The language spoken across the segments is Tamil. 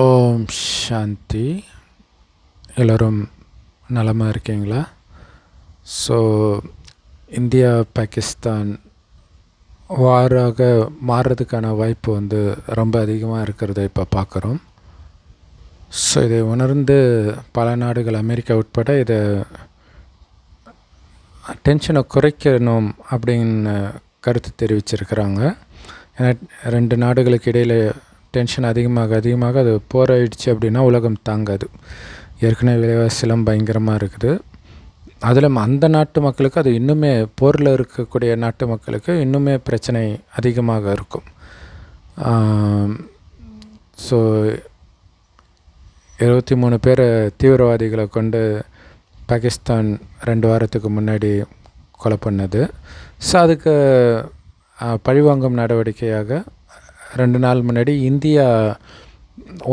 ஓம் சாந்தி. எல்லோரும் நலமாக இருக்கீங்களா? ஸோ இந்தியா பாகிஸ்தான் வாராக மாறுறதுக்கான வாய்ப்பு வந்து ரொம்ப அதிகமாக இருக்கிறத இப்போ பார்க்குறோம் ஸோ இதை உணர்ந்து பல நாடுகள் அமெரிக்கா உட்பட இதை டென்ஷனை குறைக்கணும் அப்படின்னு கருத்து தெரிவிச்சிருக்கிறாங்க. ஏன்னா ரெண்டு நாடுகளுக்கு இடையில் டென்ஷன் அதிகமாக அதிகமாக அது போராயிடுச்சு அப்படின்னா உலகம் தாங்காது. ஏற்கனவே விலைவாசிலாம் பயங்கரமாக இருக்குது. அதில் அந்த நாட்டு மக்களுக்கு அது இன்னுமே போரில் இருக்கக்கூடிய நாட்டு மக்களுக்கு இன்னுமே பிரச்சனை அதிகமாக இருக்கும். ஸோ இருபத்தி மூணு பேர் தீவிரவாதிகளை கொண்டு பாகிஸ்தான் ரெண்டு வாரத்துக்கு முன்னாடி கொலை பண்ணது. ஸோ அதுக்கு பழிவாங்கும் நடவடிக்கையாக ரெண்டு நாள் முன்னாடி இந்தியா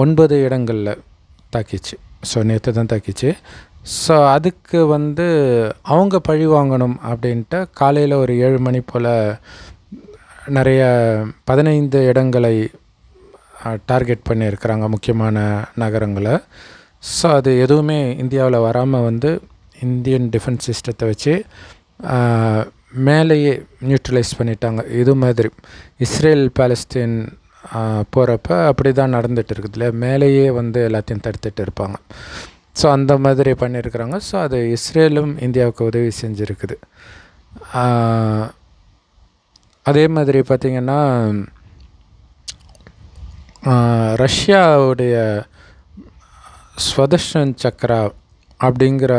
ஒன்பது இடங்களில் தாக்கிச்சு. ஸோ நேற்று தான் தாக்கிச்சு. ஸோ அதுக்கு வந்து அவங்க பழி வாங்கணும் அப்படின்ட்டு காலையில் ஒரு ஏழு மணி போல் நிறைய பதினைந்து இடங்களை டார்கெட் பண்ணியிருக்கிறாங்க முக்கியமான நகரங்களை. ஸோ அது எதுவுமே இந்தியாவில் வராமல் வந்து இந்தியன் டிஃபென்ஸ் சிஸ்டத்தை வச்சு மேலேயே நியூட்ரலைஸ் பண்ணிட்டாங்க. இது மாதிரி. இஸ்ரேல் பாலஸ்தீன் போகிறப்ப அப்படி தான் நடந்துகிட்டு இருக்குதுல்ல. மேலேயே வந்து எல்லாத்தையும் தடுத்துட்டு இருப்பாங்க. ஸோ அந்த மாதிரி பண்ணியிருக்கிறாங்க ஸோ அது இஸ்ரேலும் இந்தியாவுக்கு உதவி செஞ்சுருக்குது. அதே மாதிரி பார்த்திங்கன்னா ரஷ்யாவுடைய ஸ்வதர்ஷன் சக்ரா அப்படிங்கிற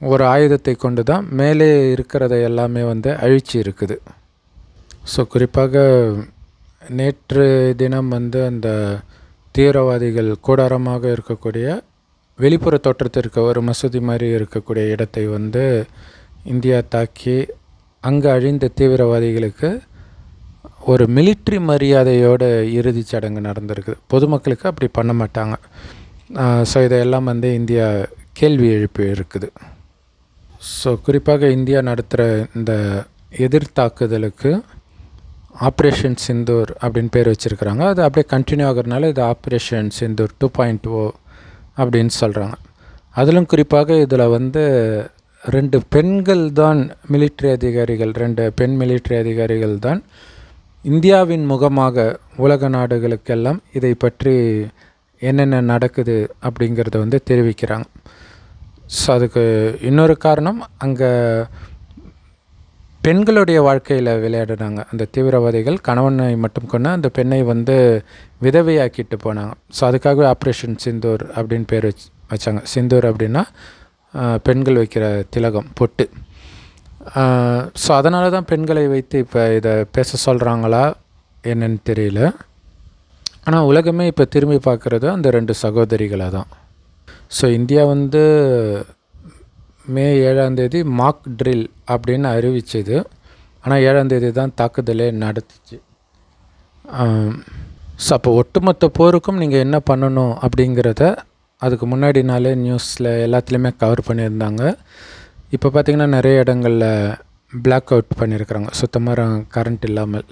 ஒரு ஆயுதத்தை கொண்டு தான் மேலே இருக்கிறத எல்லாமே வந்து அழிச்சு இருக்குது. ஸோ குறிப்பாக நேற்று தினம் வந்து அந்த தீவிரவாதிகள் கூடாரமாக இருக்கக்கூடிய வெளிப்புற தோற்றத்திற்கு ஒரு மசூதி மாதிரி இருக்கக்கூடிய இடத்தை வந்து இந்தியா தாக்கி அங்கே அழிந்த தீவிரவாதிகளுக்கு ஒரு மிலிட்ரி மரியாதையோட இறுதி சடங்கு நடந்திருக்குது பொதுமக்களுக்கு அப்படி பண்ண மாட்டாங்க. ஸோ இதையெல்லாம் வந்து இந்தியா கேள்வி எழுப்பி இருக்குது ஸோ குறிப்பாக இந்தியா நடத்துகிற இந்த எதிர்த்தாக்குதலுக்கு ஆப்ரேஷன் சிந்தூர் அப்படின்னு பேர் வச்சுருக்கிறாங்க. அது அப்படியே கண்டினியூ ஆகிறதுனால இது operation Sindoor two point O அப்படின்னு சொல்கிறாங்க அதிலும் குறிப்பாக இதில் வந்து ரெண்டு பெண்கள் தான் மிலிட்ரி அதிகாரிகள் ரெண்டு பெண் மிலிட்ரி அதிகாரிகள் தான் இந்தியாவின் முகமாக உலக நாடுகளுக்கெல்லாம் இதை பற்றி என்னென்ன நடக்குது அப்படிங்கிறத வந்து தெரிவிக்கிறாங்க. ஸோ அதுக்கு இன்னொரு காரணம் அங்கே பெண்களுடைய வாழ்க்கையில் விளையாடுனாங்க. அந்த தீவிரவாதிகள் கணவனை மட்டும் கொண்டு அந்த பெண்ணை வந்து விதவையாக்கிட்டு போனாங்க. ஸோ அதுக்காகவே ஆப்ரேஷன் சிந்தூர் அப்படின்னு பேர் வச்சு வச்சாங்க. சிந்தூர் அப்படின்னா பெண்கள் வைக்கிற திலகம் பொட்டு. ஸோ அதனால தான் பெண்களை வைத்து இப்போ இதை பேச சொல்கிறாங்களா என்னன்னு தெரியல. ஆனால் உலகமே இப்போ திரும்பி பார்க்குறது அந்த ரெண்டு சகோதரிகளை தான் ஸோ இந்தியா வந்து மே ஏழாந்தேதி மாக் ட்ரில் அப்படின்னு அறிவிச்சது. ஆனால் ஏழாந்தேதி தான் தாக்குதலே நடத்துச்சு. ஸோ அப்போ ஒட்டுமொத்த போருக்கும் நீங்கள் என்ன பண்ணணும் அப்படிங்கிறத அதுக்கு முன்னாடி நாளே நியூஸில் எல்லாத்துலேயுமே கவர் பண்ணியிருந்தாங்க. இப்போ பார்த்திங்கன்னா நிறைய இடங்களில் பிளாக் அவுட் பண்ணியிருக்கிறாங்க. சுத்தமாக கரண்ட் இல்லாமல்.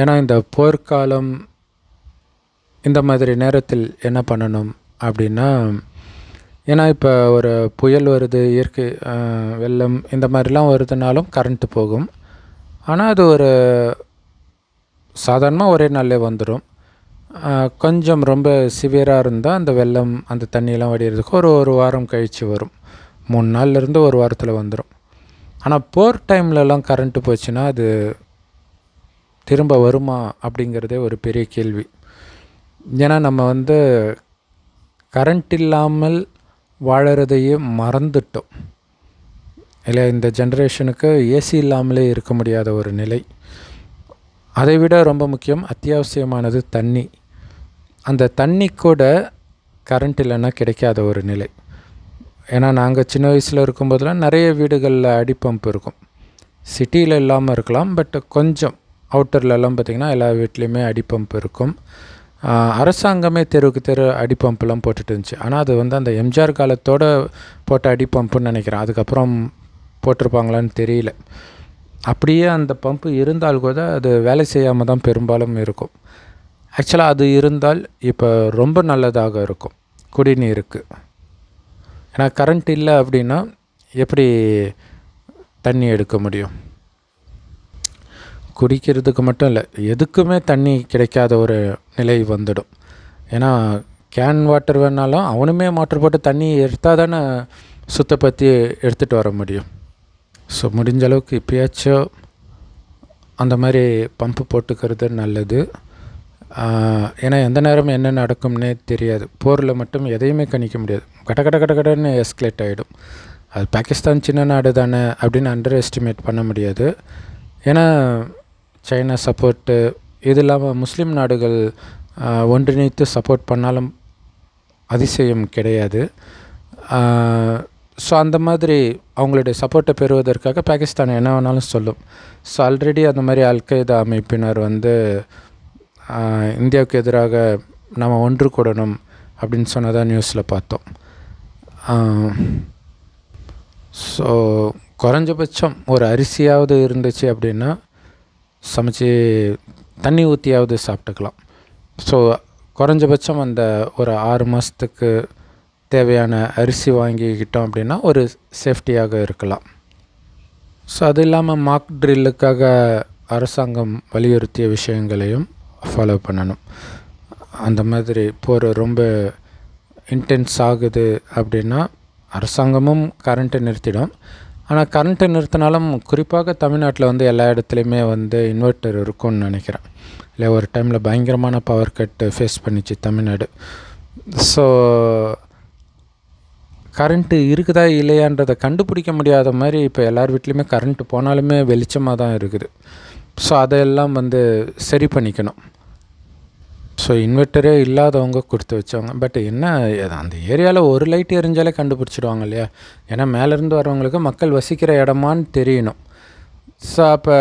ஏன்னா இந்த போர்க்காலம் இந்த மாதிரி நேரத்தில் என்ன பண்ணணும் அப்படின்னா ஏன்னா இப்போ ஒரு புயல் வருது இயற்கை வெள்ளம் இந்த மாதிரிலாம் வருதுனாலும் கரண்ட்டு போகும். ஆனால் அது ஒரு சாதாரணமாக ஒரே நாளிலே வந்துடும் கொஞ்சம் ரொம்ப சிவியராக இருந்தால் அந்த வெள்ளம் அந்த தண்ணியெல்லாம் வடிகிறதுக்கு ஒரு ஒரு வாரம் கழித்து வரும். மூணு நாள்லேருந்து ஒரு வாரத்தில் வந்துடும் ஆனால் போர் டைம்லலாம் கரண்ட்டு போச்சுன்னா அது திரும்ப வருமா அப்படிங்கிறதே ஒரு பெரிய கேள்வி. ஏன்னா நம்ம வந்து கரண்ட் இல்லாமல் வாழறதையே மறந்துட்டோம். இல்லை இந்த ஜென்ரேஷனுக்கு ஏசி இல்லாமலே இருக்க முடியாத ஒரு நிலை. அதை விட ரொம்ப முக்கியம் அத்தியாவசியமானது தண்ணி. அந்த தண்ணி கூட கரண்ட் இல்லைன்னா கிடைக்காத ஒரு நிலை. ஏன்னா நாங்கள் சின்ன வயசில் இருக்கும்போதெல்லாம் நிறைய வீடுகளில் அடிப்பம்ப் இருக்கும். சிட்டியில் இல்லாமல் இருக்கலாம் பட் கொஞ்சம் அவுட்டர்லலாம் பார்த்திங்கன்னா எல்லா வீட்லேயுமே அடிப்பம்ப் இருக்கும். அரசாங்கமே தெருவுக்கு தெரு அடிப்பம்ப்லாம் போட்டுட்டு இருந்துச்சு. ஆனால் அது வந்து அந்த எம்ஜிஆர் காலத்தோடு போட்ட அடிப்பம்புன்னு நினைக்கிறேன். அதுக்கப்புறம் போட்டிருப்பாங்களான்னு தெரியல. அப்படியே அந்த பம்பு இருந்தால் கூட அது வேலை செய்யாமல் தான் பெரும்பாலும் இருக்கும். ஆக்சுவலாக அது இருந்தால் இப்போ ரொம்ப நல்லதாக இருக்கும். குடிநீருக்கு. ஏன்னா கரண்ட் இல்லை அப்படின்னா எப்படி தண்ணி எடுக்க முடியும்? குடிக்கிறதுக்கு மட்டும் இல்லை எதுக்குமே தண்ணி கிடைக்காத ஒரு நிலை வந்துடும். ஏன்னா கேன் வாட்டர் வேணாலும் அவனுமே மோட்டர் போட்டு தண்ணி எடுத்தால் தானே சுத்தப்படுத்தி எடுத்துகிட்டு வர முடியும். ஸோ முடிஞ்ச அளவுக்கு இப்போயாச்சும் அந்த மாதிரி பம்பு போட்டுக்கிறது நல்லது. ஏன்னா எந்த நேரம் என்ன நடக்கும்னே தெரியாது. போரில் மட்டும் எதையுமே கணிக்க முடியாது. கட கட கட கடன்னு எஸ்கலேட் ஆகிடும் அது பாகிஸ்தான் சின்ன நாடு தானே அப்படின்னு அண்டர் எஸ்டிமேட் பண்ண முடியாது. ஏன்னா சைனா சப்போர்ட்டு இது இல்லாமல் முஸ்லீம் நாடுகள் ஒன்றிணைத்து சப்போர்ட் பண்ணாலும் அதிசயம் கிடையாது. ஸோ அந்த மாதிரி அவங்களுடைய சப்போர்ட்டை பெறுவதற்காக பாகிஸ்தான் என்ன வேணாலும் சொல்லும். ஸோ ஆல்ரெடி அந்த மாதிரி அல்கைதா அமைப்பினர் வந்து இந்தியாவுக்கு எதிராக நம்ம ஒன்று கூடணும் அப்படின்னு சொன்னதாக நியூஸில் பார்த்தோம். ஸோ குறைஞ்சபட்சம் ஒரு அரிசியாவது இருந்துச்சு அப்படின்னா சமைச்சு தண்ணி ஊற்றியாவது சாப்பிட்டுக்கலாம். ஸோ குறைஞ்சபட்சம் அந்த ஒரு ஆறு மாதத்துக்கு தேவையான அரிசி வாங்கிக்கிட்டோம் அப்படின்னா ஒரு சேஃப்டியாக இருக்கலாம். ஸோ அது இல்லாமல் மாக் ட்ரில்லுக்காக அரசாங்கம் வலியுறுத்திய விஷயங்களையும் ஃபாலோ பண்ணணும். அந்த மாதிரி போர் ரொம்ப இன்டென்ஸ் ஆகுது அப்படின்னா அரசாங்கமும் கரண்ட்டை நிறுத்திடும். ஆனால் கரண்ட்டை நிறுத்தினாலும் குறிப்பாக தமிழ்நாட்டில் வந்து எல்லா இடத்துலையுமே வந்து இன்வெர்ட்டர் இருக்கும்னு நினைக்கிறேன். இல்லை ஒரு டைமில் பயங்கரமான பவர் கட்டு ஃபேஸ் பண்ணிச்சு தமிழ்நாடு. ஸோ கரண்ட்டு இருக்குதா இல்லையான்றதை கண்டுபிடிக்க முடியாத மாதிரி இப்போ எல்லார் வீட்லேயுமே கரண்ட்டு போனாலுமே வெளிச்சமாக தான் இருக்குது. ஸோ அதையெல்லாம் வந்து சரி பண்ணிக்கணும். ஸோ இன்வெர்ட்டரே இல்லாதவங்க கொடுத்து வச்சவங்க. பட் என்ன அந்த ஏரியாவில் ஒரு லைட் எரிஞ்சாலே கண்டுபிடிச்சிடுவாங்க இல்லையா? ஏன்னா மேலேருந்து வரவங்களுக்கு மக்கள் வசிக்கிற இடமான்னு தெரியணும். ஸோ அப்போ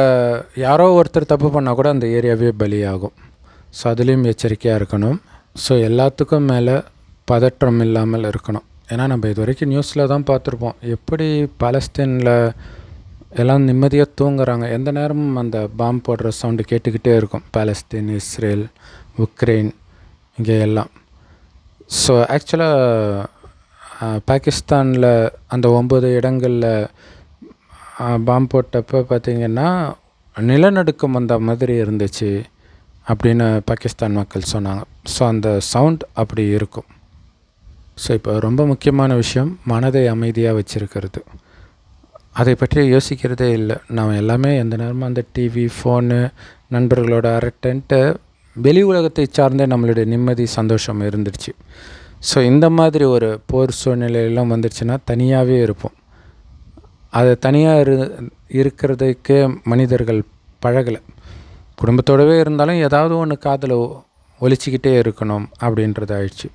யாரோ ஒருத்தர் தப்பு பண்ணால் கூட அந்த ஏரியாவே பலியாகும். ஸோ அதுலேயும் எச்சரிக்கையாக இருக்கணும். ஸோ எல்லாத்துக்கும் மேலே பதற்றம் இல்லாமல் இருக்கணும். ஏன்னா நம்ம இது வரைக்கும் நியூஸில் தான் பார்த்துருப்போம். எப்படி பாலஸ்தீனில் எல்லாம் நிம்மதியாக தூங்குறாங்க. எந்த நேரமும் அந்த பாம்பு போடுற சவுண்டு கேட்டுக்கிட்டே இருக்கும். பாலஸ்தீன் இஸ்ரேல் உக்ரைன் இங்கே எல்லாம். ஸோ ஆக்சுவலாக பாகிஸ்தானில் அந்த ஒம்பது இடங்களில் பாம்பு போட்டப்போ பார்த்திங்கன்னா நிலநடுக்கம் வந்த மாதிரி இருந்துச்சு அப்படின்னு பாகிஸ்தான் மக்கள் சொன்னாங்க. ஸோ அந்த சவுண்ட் அப்படி இருக்கும். ஸோ இப்போ ரொம்ப முக்கியமான விஷயம் மனதை அமைதியாக வச்சுருக்கிறது. அதை பற்றி யோசிக்கிறதே இல்லை. நாம் எல்லாமே எந்த நேரமும் அந்த டிவி ஃபோனு நண்பர்களோட அரட்டன்ட்டு வெளி உலகத்தை சார்ந்தே நம்மளுடைய நிம்மதி சந்தோஷம் இருந்துருச்சு ஸோ இந்த மாதிரி ஒரு போர் சூழ்நிலையெல்லாம் வந்துருச்சுன்னா தனியாகவே இருப்போம். அது தனியாக இரு இருக்கிறதுக்கே மனிதர்கள் பழகலை. குடும்பத்தோடவே இருந்தாலும் ஏதாவது ஒன்று காதில் ஒழிச்சிக்கிட்டே இருக்கணும் அப்படின்றது ஆயிடுச்சு.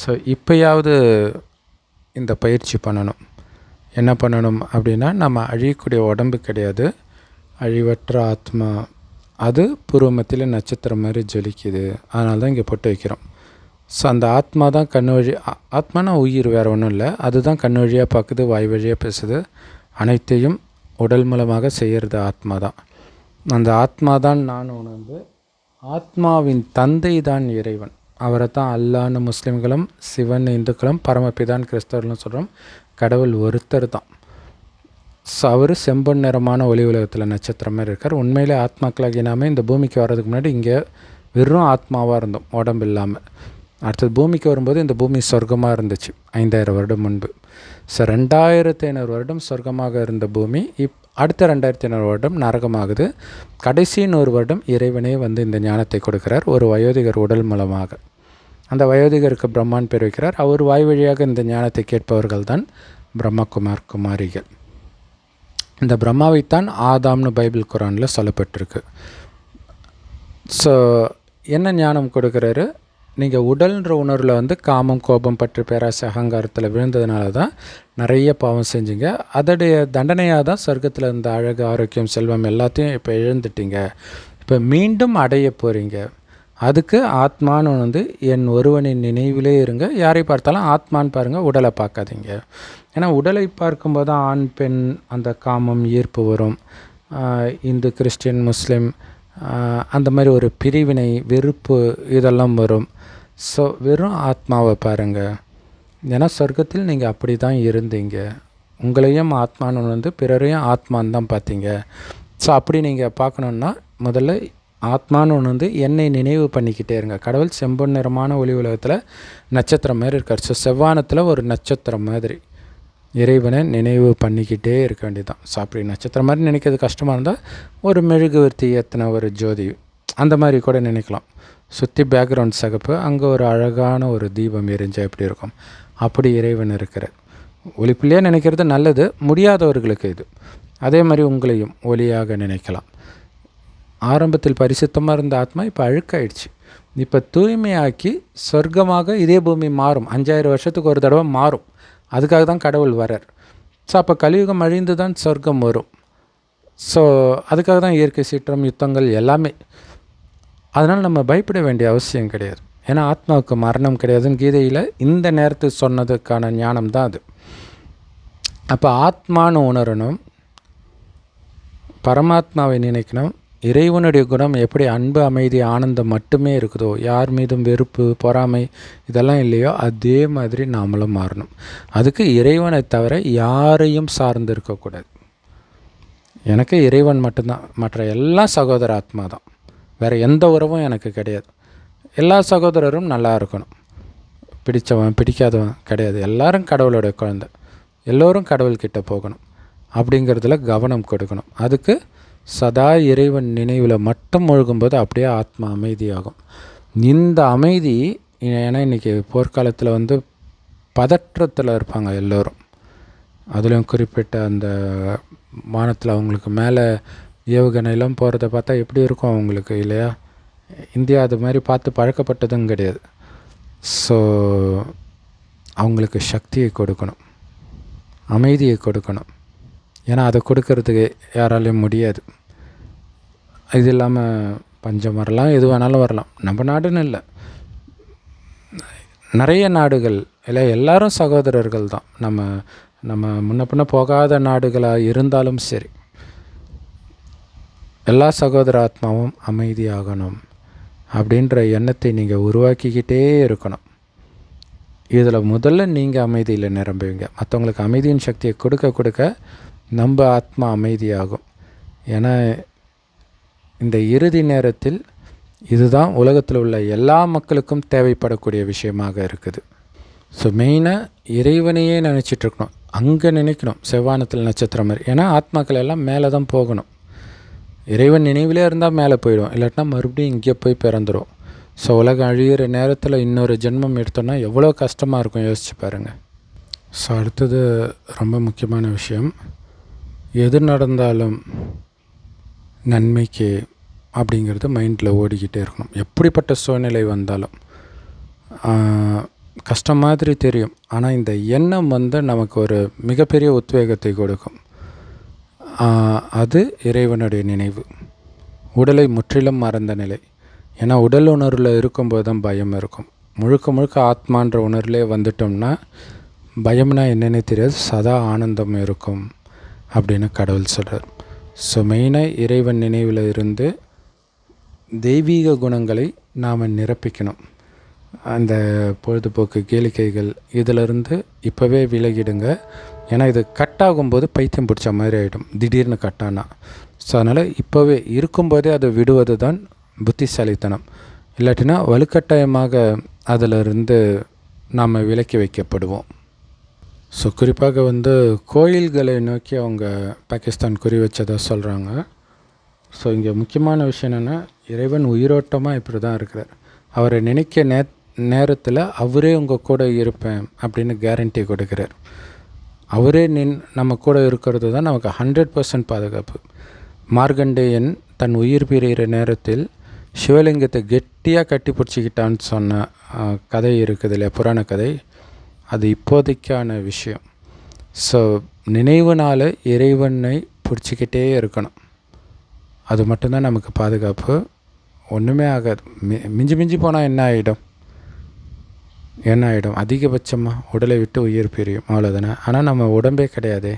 ஸோ இப்போயாவது இந்த பயிற்சி பண்ணணும். என்ன பண்ணணும் அப்படின்னா நம்ம அழியக்கூடிய உடம்பு கிடையாது. அழிவற்ற ஆத்மா அது பூர்வமத்தில் நட்சத்திரம் மாதிரி ஜொலிக்குது. அதனால தான் இங்கே பொட்டு வைக்கிறோம். ஸோ அந்த ஆத்மா தான் கண் வழி ஆத்மானா உயிர் வேறு ஒன்றும் இல்லை. அதுதான் கண் வழியாக பார்க்குது வாய் வழியாக பேசுது. அனைத்தையும் உடல் மூலமாக செய்கிறது ஆத்மா தான். அந்த ஆத்மா தான் நான் உணர்ந்து ஆத்மாவின் தந்தை தான் இறைவன். அவரை தான் அல்லான்னு முஸ்லீம்களும் சிவன் இந்துக்களும் பரமபிதான் கிறிஸ்தவர்களும் சொல்கிறோம் கடவுள் ஒருத்தர் தான். அவர் செம்பொன் நிறமான ஒளி உலகத்தில் நட்சத்திரம் மாதிரி இருக்கார். உண்மையிலே ஆத்மாக்களாகி நாம இந்த பூமிக்கு வர்றதுக்கு முன்னாடி இங்கே வெறும் ஆத்மாவாக இருந்தோம் உடம்பு இல்லாமல் அடுத்தது பூமிக்கு வரும்போது இந்த பூமி சொர்க்கமாக இருந்துச்சு ஐந்தாயிரம் வருடம் முன்பு. ஸோ ரெண்டாயிரத்தி ஐநூறு வருடம் சொர்க்கமாக இருந்த பூமி இப் அடுத்த ரெண்டாயிரத்தி ஐநூறு வருடம் நரகமாகுது. கடைசி நூறு வருடம் இறைவனே வந்து இந்த ஞானத்தை கொடுக்கிறார் ஒரு வயோதிகர் உடல் மூலமாக. அந்த வயோதிகருக்கு பிரம்மான் பேர் வைக்கிறார். அவர் வாய் வழியாக இந்த ஞானத்தை கேட்பவர்கள் தான் பிரம்மகுமார் குமாரிகள். இந்த பிரம்மாவைத்தான் ஆதாம்னு பைபிள் குரானில் சொல்லப்பட்டிருக்கு. ஸோ என்ன ஞானம் கொடுக்குறாரு? நீங்கள் உடல்ன்ற உணர்வில் வந்து காமம் கோபம் பற்று பேராசை அகங்காரத்தில் விழுந்ததுனால தான் நிறைய பாவம் செஞ்சீங்க. அதோடைய தண்டனையாக தான் சொர்க்கத்தில் இருந்த அழகு ஆரோக்கியம் செல்வம் எல்லாத்தையும் இப்போ இழந்துட்டீங்க. இப்போ மீண்டும் அடைய போகிறீங்க அதுக்கு ஆத்மான்னு வந்து என் ஒருவனின் நினைவிலே இருங்க. யாரை பார்த்தாலும் ஆத்மான்னு பாருங்கள் உடலை பார்க்காதீங்க. ஏன்னா உடலை பார்க்கும்போது தான் ஆண் பெண் அந்த காமம் ஈர்ப்பு வரும். இந்து கிறிஸ்டின் முஸ்லீம் அந்த மாதிரி ஒரு பிரிவினை வெறுப்பு இதெல்லாம் வரும். ஸோ வெறும் ஆத்மாவை பாருங்கள் ஏன்னா சொர்க்கத்தில் நீங்கள் அப்படி தான் இருந்தீங்க. உங்களையும் ஆத்மான்னு வந்து பிறரையும் ஆத்மான்னு தான் பார்த்தீங்க. ஸோ அப்படி நீங்கள் பார்க்கணுன்னா முதல்ல ஆத்மான்னு ஒன்று வந்து என்னை நினைவு பண்ணிக்கிட்டே இருங்க. கடவுள் செம்பொன் நிறமான ஒளி உலகத்தில் நட்சத்திரம் மாதிரி இருக்கார். ஸோ செவ்வானத்தில் ஒரு நட்சத்திரம் மாதிரி. இறைவனை நினைவு பண்ணிக்கிட்டே இருக்க வேண்டியதுதான். ஸோ அப்படி நட்சத்திரம் மாதிரி நினைக்கிறது கஷ்டமாக இருந்தால் ஒரு மெழுகுவர்த்தி ஏற்றின ஒரு ஜோதி. அந்த மாதிரி கூட நினைக்கலாம். சுற்றி பேக்ரவுண்ட் சகப்பு அங்கே ஒரு அழகான ஒரு தீபம் எரிஞ்சால் எப்படி இருக்கும்? அப்படி இறைவன் இருக்கிறார். ஒளிப்பிள்ளையாக நினைக்கிறது நல்லது. முடியாதவர்களுக்கு இது. அதே மாதிரி உங்களையும் ஒளியாக நினைக்கலாம். ஆரம்பத்தில் பரிசுத்தமாக இருந்த ஆத்மா இப்போ அழுக்காயிடுச்சு. இப்போ தூய்மையாக்கி சொர்க்கமாக இதே பூமி மாறும். அஞ்சாயிரம் வருஷத்துக்கு ஒரு தடவை மாறும். அதுக்காக தான் கடவுள் வரார் ஸோ அப்போ கலியுகம் அழிந்து தான் சொர்க்கம் வரும். ஸோ அதுக்காக தான் இயற்கை சீற்றம் யுத்தங்கள் எல்லாமே. அதனால் நம்ம பயப்பட வேண்டிய அவசியம் கிடையாது. ஏன்னா ஆத்மாவுக்கு மரணம் கிடையாதுன்னு கீதையில் இந்த நேரத்துக்கு சொன்னதுக்கான ஞானம் தான் அது. அப்போ ஆத்மானு உணரணும் பரமாத்மாவை நினைக்கணும் இறைவனுடைய குணம் எப்படி அன்பு அமைதி ஆனந்தம் மட்டுமே இருக்குதோ யார் மீதும் வெறுப்பு பொறாமை இதெல்லாம் இல்லையோ அதே மாதிரி நாமளும் மாறணும். அதுக்கு இறைவனை தவிர யாரையும் சார்ந்து இருக்கக்கூடாது எனக்கு இறைவன் மட்டும்தான். மற்ற எல்லா சகோதர ஆத்மா தான். வேறு எந்த உறவும் எனக்கு கிடையாது. எல்லா சகோதரரும் நல்லா இருக்கணும். பிடித்தவன் பிடிக்காதவன் கிடையாது. எல்லாரும் கடவுளுடைய குழந்தை. எல்லோரும் கடவுள்கிட்ட போகணும். அப்படிங்கிறதுல கவனம் கொடுக்கணும். அதுக்கு சதா இறைவன் நினைவில் மட்டும் முழுகும்போது அப்படியே ஆத்மா அமைதியாகும். இந்த அமைதி ஏன்னா இன்றைக்கி போர்க்காலத்தில் வந்து பதற்றத்தில் இருப்பாங்க எல்லோரும். அதுலேயும் குறிப்பிட்ட அந்த வானத்தில் அவங்களுக்கு மேலே ஏவுகணையெல்லாம் போகிறத பார்த்தா எப்படி இருக்கும் அவங்களுக்கு இல்லையா? இந்தியா அது மாதிரி பார்த்து பழக்கப்பட்டதும் கிடையாது. ஸோ அவங்களுக்கு சக்தியை கொடுக்கணும். அமைதியை கொடுக்கணும். ஏன்னா அதை கொடுக்கறதுக்கு யாராலையும் முடியாது. இது இல்லாமல் பஞ்சம் வரலாம் எது வேணாலும் வரலாம். நம்ம நாடுன்னு இல்லை. நிறைய நாடுகள் இல்லை எல்லாரும் சகோதரர்கள் தான். நம்ம நம்ம முன்ன பின்ன போகாத நாடுகளாக இருந்தாலும் சரி. எல்லா சகோதர ஆத்மாவும் அமைதியாகணும் அப்படின்ற எண்ணத்தை நீங்கள் உருவாக்கிக்கிட்டே இருக்கணும். இதில் முதல்ல நீங்கள் அமைதியில் நிரம்புவீங்க. மற்றவங்களுக்கு அமைதியின் சக்தியை கொடுக்க கொடுக்க நம்ம ஆத்மா அமைதியாகும். ஏன்னா இந்த இறுதி நேரத்தில் இதுதான் உலகத்தில் உள்ள எல்லா மக்களுக்கும் தேவைப்படக்கூடிய விஷயமாக இருக்குது. ஸோ மெயினாக இறைவனையே நினச்சிட்ருக்கணும் அங்கே நினைக்கணும். செவ்வானத்தில் நட்சத்திரம் மாதிரி. ஏன்னா ஆத்மாக்கள் எல்லாம் மேலே தான் போகணும். இறைவன் நினைவிலே இருந்தால் மேலே போயிடும் இல்லாட்டினா மறுபடியும் இங்கே போய் பிறந்துடும் ஸோ உலகம் அழியிற நேரத்தில் இன்னொரு ஜென்மம் எடுத்தோன்னா எவ்வளோ கஷ்டமாக இருக்கும் யோசிச்சு பாருங்கள் ஸோ அடுத்தது ரொம்ப முக்கியமான விஷயம். எது நடந்தாலும் நன்மைக்கு அப்படிங்கிறது மைண்டில் ஓடிக்கிட்டே இருக்கணும். எப்படிப்பட்ட சூழ்நிலை வந்தாலும். கஷ்டம் மாதிரி தெரியும். ஆனால் இந்த எண்ணம் வந்து நமக்கு ஒரு மிகப்பெரிய உத்வேகத்தை கொடுக்கும். அது இறைவனுடைய நினைவு. உடலை முற்றிலும் மறந்த நிலை. ஏன்னா உடல் உணர்வில் இருக்கும்போது தான் பயம் இருக்கும். முழுக்க முழுக்க ஆத்மான்ற உணர்விலே வந்துட்டோம்னா பயம்னா என்னன்னே தெரியாது. சதா ஆனந்தம் இருக்கும். அப்படின்னு கடவுள் சொல்கிறார் ஸோ மெயினாக இறைவன் நினைவில் இருந்து தெய்வீக குணங்களை நாம் நிரப்பிக்கணும். அந்த பொழுதுபோக்கு கேளிக்கைகள் இதிலிருந்து இப்போவே விலகிடுங்க. ஏன்னா இது கட் ஆகும்போது பைத்தியம் பிடிச்ச மாதிரி ஆகிடும் திடீர்னு கட்டானா. ஸோ அதனால் இப்போவே இருக்கும்போதே அதை விடுவது தான் புத்திசாலித்தனம். இல்லாட்டினா வலுக்கட்டாயமாக அதிலிருந்து நாம் விலக்கி வைக்கப்படுவோம். ஸோ குறிப்பாக வந்து கோயில்களை நோக்கி அவங்க பாகிஸ்தான் குறி வச்சதாக சொல்கிறாங்க ஸோ இங்கே முக்கியமான விஷயம் என்னென்னா இறைவன் உயிரோட்டமாக இப்படி தான் இருக்கிறார். அவரை நினைக்க நே நேரத்தில் அவரே உங்கள் கூட இருப்பேன் அப்படின்னு கேரண்டி கொடுக்குறார். அவரே நின் நம்ம கூட இருக்கிறது தான் நமக்கு ஹண்ட்ரட் பர்சன்ட் பாதுகாப்பு. மார்கண்டேயன் தன் உயிர் பிரிகிற நேரத்தில் சிவலிங்கத்தை கெட்டியாக கட்டி பிடிச்சிக்கிட்டான்னு சொன்ன கதை இருக்குது இல்லையா? புராண கதை. அது இப்போதைக்கான விஷயம். ஸோ நினைவுனால் இறைவனை பிடிச்சிக்கிட்டே இருக்கணும். அது மட்டும்தான் நமக்கு பாதுகாப்பு. ஒன்றுமே ஆகாது. மி மிஞ்சி மிஞ்சி போனால் என்ன ஆகிடும் என்ன ஆகிடும் அதிகபட்சமாக உடலை விட்டு உயிர் பிரியும். அவ்வளோதானே ஆனால் நம்ம உடம்பே கிடையாதே.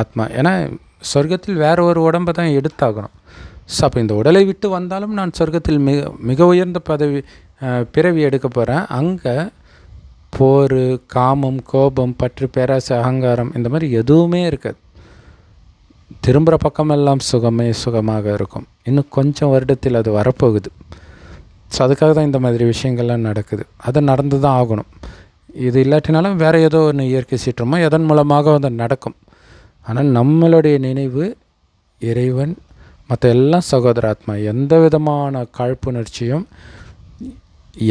ஆத்மா. ஏன்னா சொர்க்கத்தில் வேற ஒரு உடம்பை தான் எடுத்தாகணும். ஸோ அப்போ இந்த உடலை விட்டு வந்தாலும் நான் சொர்க்கத்தில் மிக மிக உயர்ந்த பதவி பிறவி எடுக்க போகிறேன் அங்கே போர் காமம் கோபம் பற்று பேராசை அகங்காரம் இந்த மாதிரி எதுவுமே இருக்காது. திரும்புகிற பக்கமெல்லாம் சுகமே சுகமாக இருக்கும். இன்னும் கொஞ்சம் வருடத்தில் அது வரப்போகுது. ஸோ அதுக்காக தான் இந்த மாதிரி விஷயங்கள்லாம் நடக்குது. அது நடந்து தான் ஆகணும். இது இல்லாட்டினாலும் வேறு ஏதோ ஒன்று இயற்கை சீற்றமோ எதன் மூலமாக அது நடக்கும். ஆனால் நம்மளுடைய நினைவு இறைவன் மற்ற எல்லாம் சகோதராத்மா எந்த விதமான காழ்ப்புணர்ச்சியும்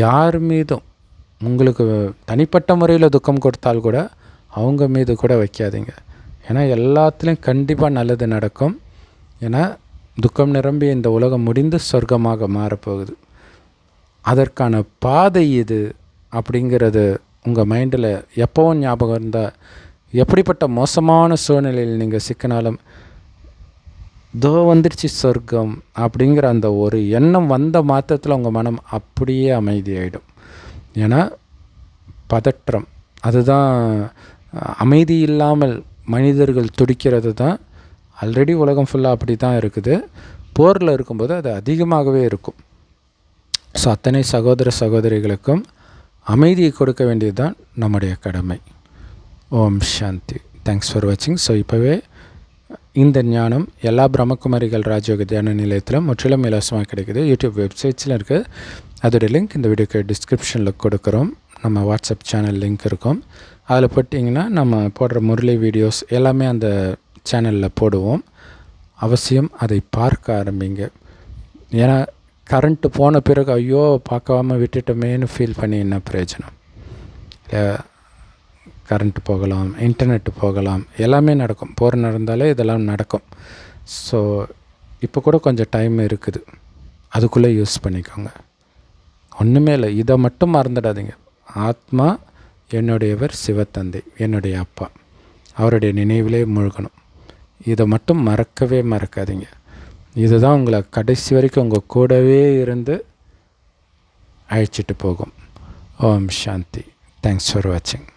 யார் மீதும் உங்களுக்கு தனிப்பட்ட முறையில் துக்கம் கொடுத்தால் கூட அவங்க மீது கூட வைக்காதீங்க. ஏன்னா எல்லாத்துலேயும் கண்டிப்பாக நல்லது நடக்கும். ஏன்னா துக்கம் நிரம்பி இந்த உலகம் முடிந்து சொர்க்கமாக மாறப்போகுது. அதற்கான பாதை இது அப்படிங்கிறது உங்கள் மைண்டில் எப்போவும் ஞாபகம் இருந்தால் எப்படிப்பட்ட மோசமான சூழ்நிலையில் நீங்கள் சிக்கினாலும் தோ வந்துருச்சு சொர்க்கம் அப்படிங்கிற அந்த ஒரு எண்ணம் வந்த மாத்திரத்தில் உங்கள் மனம் அப்படியே அமைதியாயிடும். ஏன்னா பதற்றம். அதுதான் அமைதி இல்லாமல் மனிதர்கள் துடிக்கிறது தான் ஆல்ரெடி உலகம் ஃபுல்லாக அப்படி தான் இருக்குது. போரில் இருக்கும்போது அது அதிகமாகவே இருக்கும். ஸோ அத்தனை சகோதர சகோதரிகளுக்கும் அமைதியை கொடுக்க வேண்டியது தான் நம்முடைய கடமை. ஓம் சாந்தி. தேங்க்ஸ் ஃபார் வாட்சிங் ஸோ இப்போவே இந்த ஞானம் எல்லா பிரம்மகுமாரிகள் ராஜயோக தியான நிலையத்திலும் முற்றிலும் இலவசமாக கிடைக்குது. யூடியூப் வெப்சைட்ஸில் இருக்குது அதோடய லிங்க் இந்த வீடியோக்கு டிஸ்கிரிப்ஷனில் கொடுக்குறோம். நம்ம வாட்ஸ்அப் சேனல் லிங்க் இருக்கும். அதில் போட்டிங்கன்னா நம்ம போடுற முரளி வீடியோஸ் எல்லாமே அந்த சேனலில் போடுவோம். அவசியம் அதை பார்க்க ஆரம்பிங்க. ஏன்னா கரண்ட்டு போன பிறகு ஐயோ பார்க்காம விட்டுட்டோமேன்னு ஃபீல் பண்ணி என்ன பிரயோஜனம்? கரண்ட்டு போகலாம் இன்டர்நெட் போகலாம் எல்லாமே நடக்கும். போர் நடந்தாலே இதெல்லாம் நடக்கும். ஸோ இப்போ கூட கொஞ்சம் டைம் இருக்குது. அதுக்குள்ளே யூஸ் பண்ணிக்கோங்க. ஒன்றுமே இல்லை. இதை மட்டும் மறந்துடாதீங்க. ஆத்மா என்னுடையவர் சிவத்தந்தை என்னுடைய அப்பா. அவருடைய நினைவிலே மூழ்கணும். இதை மட்டும் மறக்கவே மறக்காதீங்க. இதுதான் உங்களை கடைசி வரைக்கும் உங்கள் கூடவே இருந்து அழைச்சிட்டு போகும். ஓம் சாந்தி. தேங்க்ஸ் ஃபார் வாட்சிங்